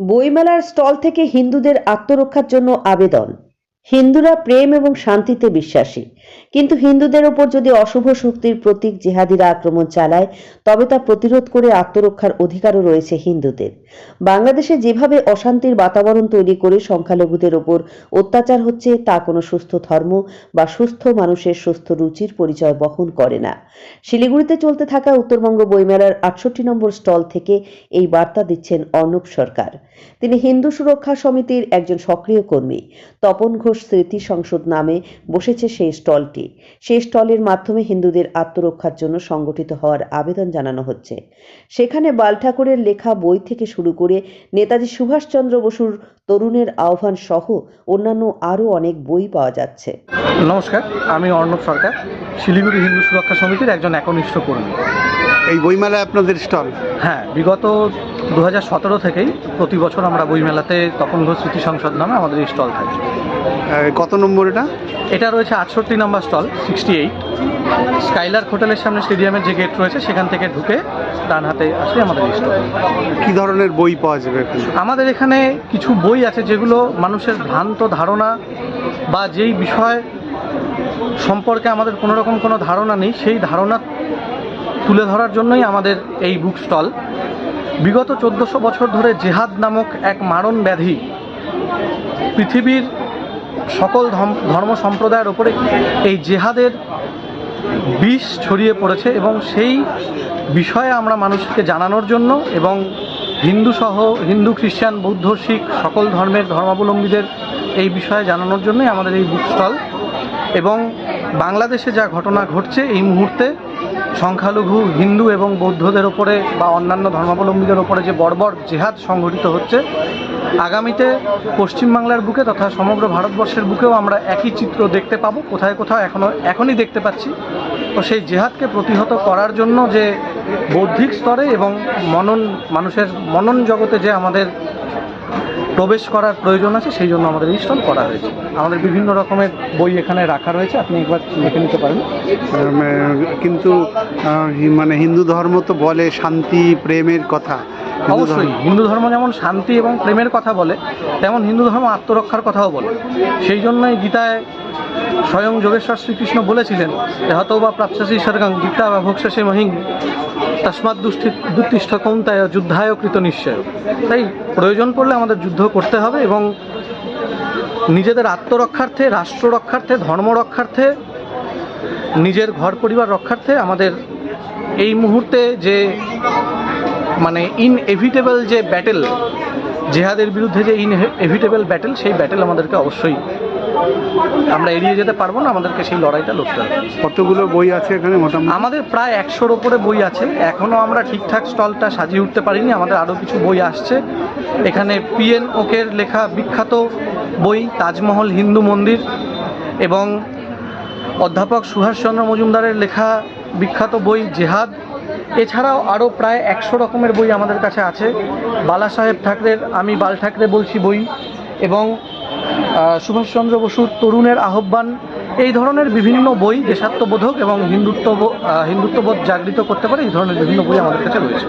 বইমেলার স্টল থেকে হিন্দুদের আত্মরক্ষার জন্য আবেদন। হিন্দুরা প্রেম এবং শান্তিতে বিশ্বাসী। কিন্তু হিন্দুদের ওপর যদি অশুভ শক্তির প্রতীক জেহাদিরা আক্রমণ চালায়, তবে তা প্রতিরোধ করে আত্মরক্ষার অধিকারও রয়েছে হিন্দুদের। বাংলাদেশে যেভাবে অশান্তির বাতাবরণ তৈরি করে সংখ্যালঘুদের ওপর অত্যাচার হচ্ছে, তা কোনো সুস্থ ধর্ম বা সুস্থ মানুষের সুস্থ রুচির পরিচয় বহন করে না। শিলিগুড়িতে চলতে থাকা উত্তরবঙ্গ বইমেলার আটষট্টি নম্বর স্টল থেকে এই বার্তা দিচ্ছেন অর্ণব সরকার। তিনি হিন্দু সুরক্ষা সমিতির একজন সক্রিয় কর্মী। তপন ঘোষ স্মৃতি সংসদ নামে বসেছে সেই স্টলটি। সেই স্টলের মাধ্যমে হিন্দুদের আত্মরক্ষার জন্য সংগঠিত হওয়ার আবেদন জানানো হচ্ছে। সেখানে বাল ঠাকুরের লেখা বই থেকে শুরু করে নেতাজি সুভাষচন্দ্র বসুর তরুণের আহ্বান সহ অন্যান্য আরও অনেক বই পাওয়া যাচ্ছে। নমস্কার আমি অর্ণব সরকার শিলিগুড়ি হিন্দু সুরক্ষা সমিতির একজন একনিষ্ঠ কর্মী। এই বইমেলায় আপনাদের স্টল? হ্যাঁ বিগত দু হাজার সতেরো থেকেই প্রতি বছর আমরা বইমেলাতে তপন ঘোষ স্মৃতি সংসদ নামে আমাদের এই স্টল থাকে। কত নম্বর এটা? এটা রয়েছে আটষট্টি নম্বর স্টল সিক্সটি এইট স্কাইলার হোটেলের সামনে স্টেডিয়ামের যে গেট রয়েছে সেখান থেকে ঢুকে ডান হাতে আসলে আমাদের স্টল। কী ধরনের বই পাওয়া যাবে আমাদের এখানে কিছু বই আছে যেগুলো মানুষের ভ্রান্ত ধারণা বা যেই বিষয় সম্পর্কে আমাদের কোনো রকম কোনো ধারণা নেই সেই ধারণা তুলে ধরার জন্যই আমাদের এই বুক স্টল বিগত চোদ্দোশো বছর ধরে জেহাদ নামক এক মারণ ব্যাধি পৃথিবীর সকল ধর্ম সম্প্রদায়ের ওপরে এই জেহাদের বিষ ছড়িয়ে পড়েছে এবং সেই বিষয়ে আমরা মানুষকে জানানোর জন্য এবং হিন্দু সহ হিন্দু, খ্রিস্টান, বৌদ্ধ, শিখ সকল ধর্মের ধর্মাবলম্বীদের এই বিষয়ে জানানোর জন্যই আমাদের এই বুক স্টল এবং বাংলাদেশে যা ঘটনা ঘটছে এই মুহূর্তে সংখ্যালঘু, হিন্দু এবং বৌদ্ধদের ওপরে বা অন্যান্য ধর্মাবলম্বীদের ওপরে যে বর্বর জেহাদ সংঘটিত হচ্ছে আগামীতে পশ্চিমবাংলার বুকে তথা সমগ্র ভারতবর্ষের বুকেও আমরা একই চিত্র দেখতে পাবো। কোথায় কোথাও এখনও এখনই দেখতে পাচ্ছি। তো সেই জেহাদকে প্রতিহত করার জন্য যে বৌদ্ধিক স্তরে এবং মনন, মানুষের মনন জগতে যে আমাদের প্রবেশ করার প্রয়োজন আছে, সেই জন্য আমাদের ইনস্টল করা হয়েছে। আমাদের বিভিন্ন রকমের বই এখানে রাখা রয়েছে, আপনি একবার দেখে নিতে পারেন। কিন্তু মানে হিন্দু ধর্ম তো বলে শান্তি, প্রেমের কথা। অবশ্যই, হিন্দু ধর্ম যেমন শান্তি এবং প্রেমের কথা বলে, তেমন হিন্দু ধর্ম আত্মরক্ষার কথাও বলে। সেই জন্যই গীতায় স্বয়ং যোগেশ্বর শ্রীকৃষ্ণ বলেছিলেন হত বা প্রাপ্সাসী সর্গাং গীতা বা ভোক্সাসী মহিং, তসমাৎ দুষ্টি দুত্তিষ্ঠ কৌন্তায় যুদ্ধায় কৃত নিশ্চয়। তাই প্রয়োজন পড়লে আমাদের যুদ্ধ করতে হবে এবং নিজেদের আত্মরক্ষার্থে রাষ্ট্র রক্ষার্থে ধর্ম রক্ষার্থে নিজের ঘর পরিবার রক্ষার্থে আমাদের এই মুহূর্তে যে মানে ইনএভিটেবল যে ব্যাটেল জেহাদের বিরুদ্ধে যে ইন এভিটেবল ব্যাটেল সেই ব্যাটেল আমাদেরকে অবশ্যই আমরা এড়িয়ে যেতে পারব না আমাদেরকে সেই লড়াইটা লড়তে হবে। কতগুলো বই আছে এখানে মোটামুটি? আমাদের প্রায় একশোর ওপরে বই আছে। এখনও আমরা ঠিকঠাক স্টলটা সাজিয়ে উঠতে পারিনি আমাদের আরও কিছু বই আসছে। এখানে পিএন ওকের লেখা বিখ্যাত বই তাজমহল হিন্দু মন্দির এবং অধ্যাপক সুভাষচন্দ্র মজুমদারের লেখা বিখ্যাত বই জেহাদ। এছাড়াও আরও প্রায় একশো রকমের বই আমাদের কাছে আছে। বালা সাহেব ঠাকরের আমি বাল ঠাকরে বলছি বই এবং সুভাষচন্দ্র বসুর তরুণের আহ্বান। এই ধরনের বিভিন্ন বই দেশাত্মবোধক এবং হিন্দুত্ব হিন্দুত্ববোধ জাগৃত করতে পারে এই ধরনের বিভিন্ন বই আমাদের কাছে রয়েছে।